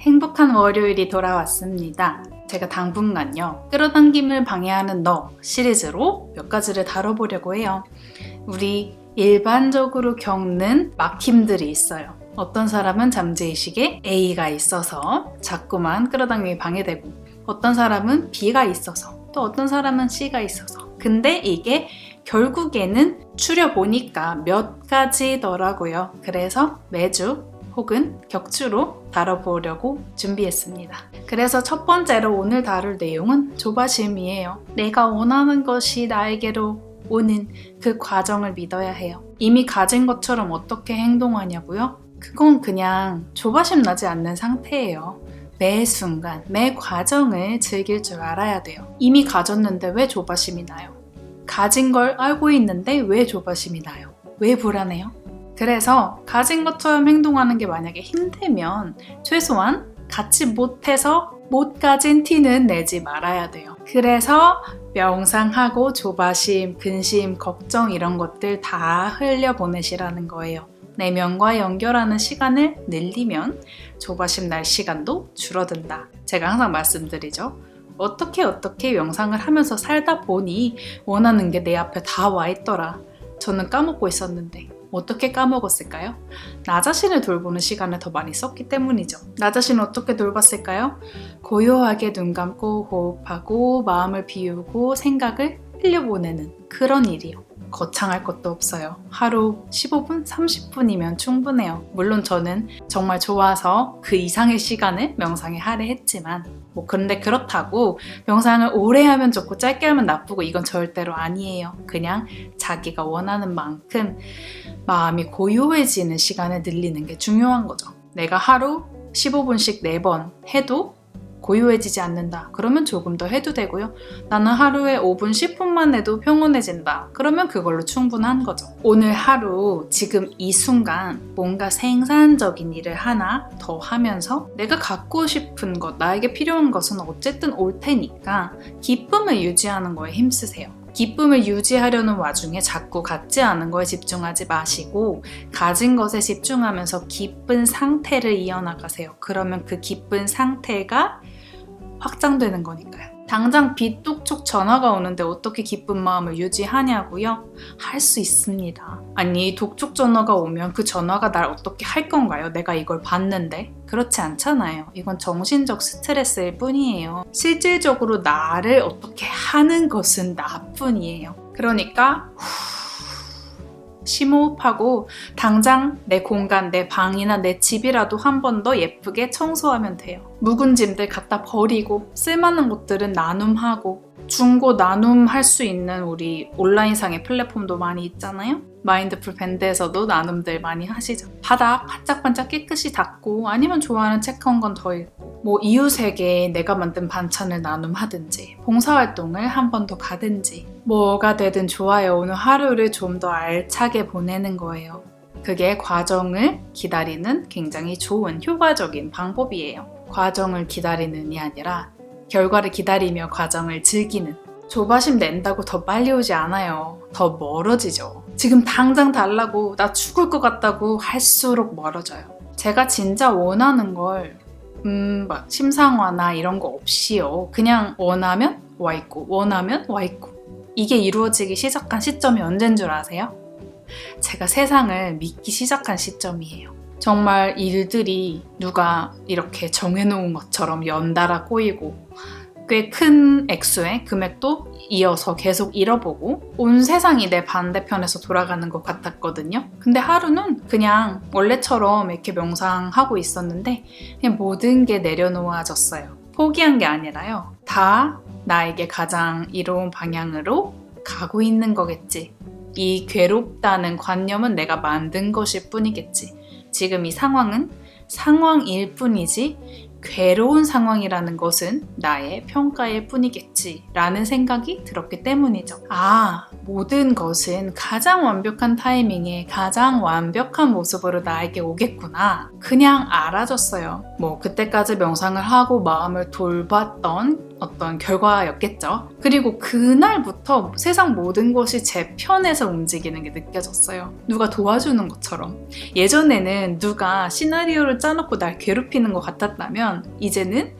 행복한 월요일이 돌아왔습니다. 제가 당분간요, 끌어당김을 방해하는 너 시리즈로 몇 가지를 다뤄보려고 해요. 우리 일반적으로 겪는 막힘들이 있어요. 어떤 사람은 잠재의식에 A가 있어서 자꾸만 끌어당김이 방해되고, 어떤 사람은 B가 있어서, 또 어떤 사람은 C가 있어서. 근데 이게 결국에는 추려보니까 몇 가지더라고요. 그래서 매주 혹은 격주로 다뤄보려고 준비했습니다. 그래서 첫 번째로 오늘 다룰 내용은 조바심이에요. 내가 원하는 것이 나에게로 오는 그 과정을 믿어야 해요. 이미 가진 것처럼 어떻게 행동하냐고요? 그건 그냥 조바심 나지 않는 상태예요. 매 순간, 매 과정을 즐길 줄 알아야 돼요. 이미 가졌는데 왜 조바심이 나요? 가진 걸 알고 있는데 왜 조바심이 나요? 왜 불안해요? 그래서 가진 것처럼 행동하는 게 만약에 힘들면 최소한 갖지 못해서 못 가진 티는 내지 말아야 돼요. 그래서 명상하고 조바심, 근심, 걱정 이런 것들 다 흘려보내시라는 거예요. 내면과 연결하는 시간을 늘리면 조바심 날 시간도 줄어든다. 제가 항상 말씀드리죠. 어떻게 어떻게 명상을 하면서 살다 보니 원하는 게 내 앞에 다 와 있더라. 저는 까먹고 있었는데 어떻게 까먹었을까요? 나 자신을 돌보는 시간을 더 많이 썼기 때문이죠. 나 자신을 어떻게 돌봤을까요? 고요하게 눈 감고 호흡하고 마음을 비우고 생각을 흘려보내는 그런 일이요. 거창할 것도 없어요. 하루 15분, 30분이면 충분해요. 물론 저는 정말 좋아서 그 이상의 시간을 명상에 할애했지만 뭐 그런데 그렇다고 명상을 오래 하면 좋고 짧게 하면 나쁘고 이건 절대로 아니에요. 그냥 자기가 원하는 만큼 마음이 고요해지는 시간을 늘리는 게 중요한 거죠. 내가 하루 15분씩 4번 해도 고요해지지 않는다. 그러면 조금 더 해도 되고요. 나는 하루에 5분, 10분만 해도 평온해진다. 그러면 그걸로 충분한 거죠. 오늘 하루, 지금 이 순간 뭔가 생산적인 일을 하나 더 하면서 내가 갖고 싶은 것, 나에게 필요한 것은 어쨌든 올 테니까 기쁨을 유지하는 거에 힘쓰세요. 기쁨을 유지하려는 와중에 자꾸 갖지 않은 거에 집중하지 마시고 가진 것에 집중하면서 기쁜 상태를 이어나가세요. 그러면 그 기쁜 상태가 확장되는 거니까요. 당장 빚 뚝뚝 전화가 오는데 어떻게 기쁜 마음을 유지하냐고요? 할 수 있습니다. 아니, 독촉 전화가 오면 그 전화가 날 어떻게 할 건가요? 내가 이걸 봤는데? 그렇지 않잖아요. 이건 정신적 스트레스일 뿐이에요. 실질적으로 나를 어떻게 하는 것은 나뿐이에요. 그러니까, 심호흡하고 당장 내 공간, 내 방이나 내 집이라도 한 번 더 예쁘게 청소하면 돼요. 묵은 짐들 갖다 버리고 쓸만한 것들은 나눔하고 중고 나눔 할 수 있는 우리 온라인상의 플랫폼도 많이 있잖아요. 마인드풀 밴드에서도 나눔들 많이 하시죠. 바닥 반짝반짝 깨끗이 닦고 아니면 좋아하는 책 한 권 더 읽고 뭐 이웃에게 내가 만든 반찬을 나눔하든지 봉사활동을 한 번 더 가든지 뭐가 되든 좋아요. 오늘 하루를 좀 더 알차게 보내는 거예요. 그게 과정을 기다리는 굉장히 좋은 효과적인 방법이에요. 과정을 기다리는이 아니라 결과를 기다리며 과정을 즐기는 조바심 낸다고 더 빨리 오지 않아요. 더 멀어지죠. 지금 당장 달라고 나 죽을 것 같다고 할수록 멀어져요. 제가 진짜 원하는 걸 음, 막 심상화나 이런 거 없이요. 그냥 원하면 와 있고 원하면 와 있고 이게 이루어지기 시작한 시점이 언젠 줄 아세요? 제가 세상을 믿기 시작한 시점이에요. 정말 일들이 누가 이렇게 정해놓은 것처럼 연달아 꼬이고 꽤 큰 액수의 금액도 이어서 계속 잃어보고 온 세상이 내 반대편에서 돌아가는 것 같았거든요. 근데 하루는 그냥 원래처럼 이렇게 명상하고 있었는데 그냥 모든 게 내려놓아졌어요. 포기한 게 아니라요. 다 나에게 가장 이로운 방향으로 가고 있는 거겠지. 이 괴롭다는 관념은 내가 만든 것일 뿐이겠지. 지금 이 상황은 상황일 뿐이지 괴로운 상황이라는 것은 나의 평가일 뿐이겠지 라는 생각이 들었기 때문이죠. 아, 모든 것은 가장 완벽한 타이밍에 가장 완벽한 모습으로 나에게 오겠구나. 그냥 알아졌어요. 뭐, 그때까지 명상을 하고 마음을 돌봤던 어떤 결과였겠죠. 그리고 그날부터 세상 모든 것이 제 편에서 움직이는 게 느껴졌어요. 누가 도와주는 것처럼. 예전에는 누가 시나리오를 짜놓고 날 괴롭히는 것 같았다면 이제는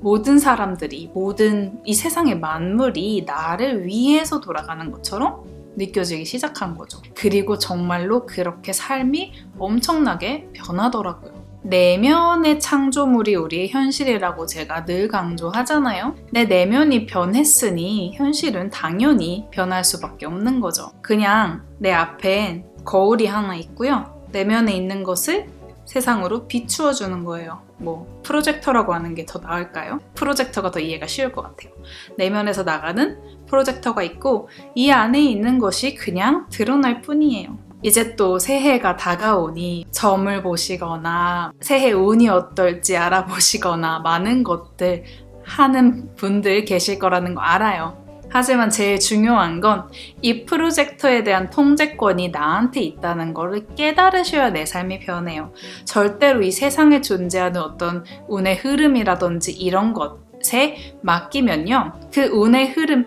모든 사람들이, 모든 이 세상의 만물이 나를 위해서 돌아가는 것처럼 느껴지기 시작한 거죠. 그리고 정말로 그렇게 삶이 엄청나게 변하더라고요. 내면의 창조물이 우리의 현실이라고 제가 늘 강조하잖아요. 내 내면이 변했으니 현실은 당연히 변할 수밖에 없는 거죠. 그냥 내 앞엔 거울이 하나 있고요. 내면에 있는 것을 세상으로 비추어 주는 거예요. 뭐 프로젝터라고 하는 게 더 나을까요? 프로젝터가 더 이해가 쉬울 것 같아요. 내면에서 나가는 프로젝터가 있고 이 안에 있는 것이 그냥 드러날 뿐이에요. 이제 또 새해가 다가오니 점을 보시거나 새해 운이 어떨지 알아보시거나 많은 것들 하는 분들 계실 거라는 거 알아요. 하지만 제일 중요한 건 이 프로젝터에 대한 통제권이 나한테 있다는 것을 깨달으셔야 내 삶이 변해요. 절대로 이 세상에 존재하는 어떤 운의 흐름이라든지 이런 것에 맡기면요. 그 운의 흐름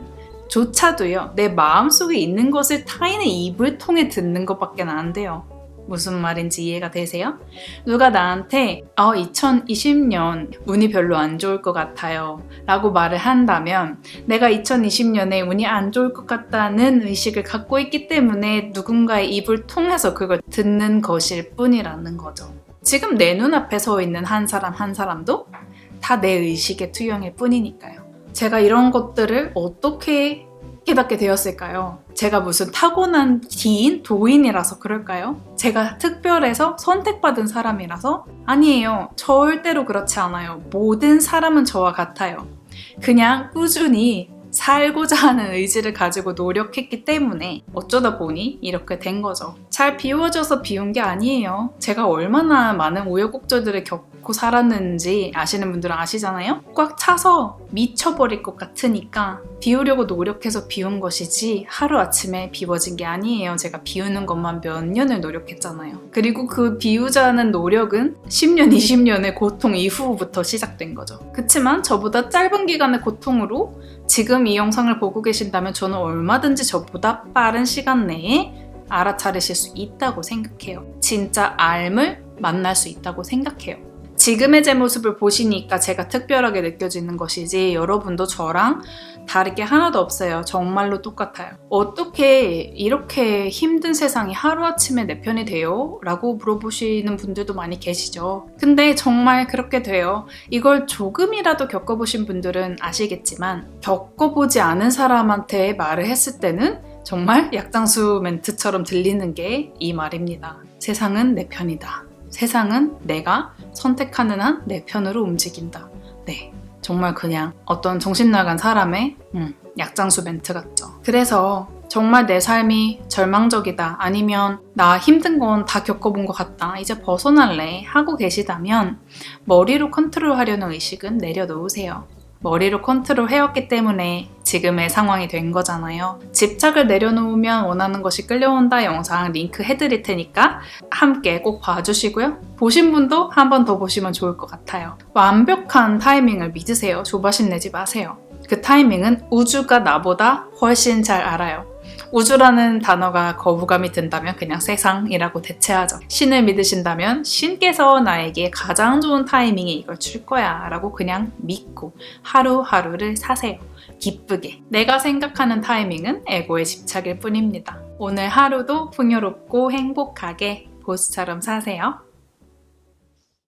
조차도요, 내 마음속에 있는 것을 타인의 입을 통해 듣는 것밖에 안 돼요. 무슨 말인지 이해가 되세요? 누가 나한테 어, 2020년 운이 별로 안 좋을 것 같아요 라고 말을 한다면 내가 2020년에 운이 안 좋을 것 같다는 의식을 갖고 있기 때문에 누군가의 입을 통해서 그걸 듣는 것일 뿐이라는 거죠. 지금 내 눈앞에 서 있는 한 사람 한 사람도 다 내 의식의 투영일 뿐이니까요. 제가 이런 것들을 어떻게 깨닫게 되었을까요? 제가 무슨 타고난 기인, 도인이라서 그럴까요? 제가 특별해서 선택받은 사람이라서? 아니에요. 절대로 그렇지 않아요. 모든 사람은 저와 같아요. 그냥 꾸준히 살고자 하는 의지를 가지고 노력했기 때문에 어쩌다 보니 이렇게 된 거죠. 잘 비워져서 비운 게 아니에요. 제가 얼마나 많은 우여곡절들을 겪고 살았는지 아시는 분들은 아시잖아요? 꽉 차서 미쳐버릴 것 같으니까 비우려고 노력해서 비운 것이지 하루아침에 비워진 게 아니에요. 제가 비우는 것만 몇 년을 노력했잖아요. 그리고 그 비우자는 노력은 10년, 20년의 고통 이후부터 시작된 거죠. 그치만 저보다 짧은 기간의 고통으로 지금 이 영상을 보고 계신다면 저는 얼마든지 저보다 빠른 시간 내에 알아차리실 수 있다고 생각해요. 진짜 알을 만날 수 있다고 생각해요. 지금의 제 모습을 보시니까 제가 특별하게 느껴지는 것이지 여러분도 저랑 다를 게 하나도 없어요. 정말로 똑같아요. 어떻게 이렇게 힘든 세상이 하루아침에 내 편이 돼요? 라고 물어보시는 분들도 많이 계시죠. 근데 정말 그렇게 돼요. 이걸 조금이라도 겪어보신 분들은 아시겠지만 겪어보지 않은 사람한테 말을 했을 때는 정말 약장수 멘트처럼 들리는 게 이 말입니다. 세상은 내 편이다. 세상은 내가 선택하는 한 내 편으로 움직인다. 네. 정말 그냥 어떤 정신 나간 사람의 음, 약장수 멘트 같죠. 그래서 정말 내 삶이 절망적이다 아니면 나 힘든 건 다 겪어본 것 같다 이제 벗어날래 하고 계시다면 머리로 컨트롤 하려는 의식은 내려놓으세요. 머리로 컨트롤 해왔기 때문에 지금의 상황이 된 거잖아요. 집착을 내려놓으면 원하는 것이 끌려온다 영상 링크 해드릴 테니까 함께 꼭 봐주시고요. 보신 분도 한 번 더 보시면 좋을 것 같아요. 완벽한 타이밍을 믿으세요. 조바심 내지 마세요. 그 타이밍은 우주가 나보다 훨씬 잘 알아요. 우주라는 단어가 거부감이 든다면 그냥 세상이라고 대체하죠. 신을 믿으신다면 신께서 나에게 가장 좋은 타이밍에 이걸 줄 거야 라고 그냥 믿고 하루하루를 사세요. 기쁘게. 내가 생각하는 타이밍은 에고의 집착일 뿐입니다. 오늘 하루도 풍요롭고 행복하게 보스처럼 사세요.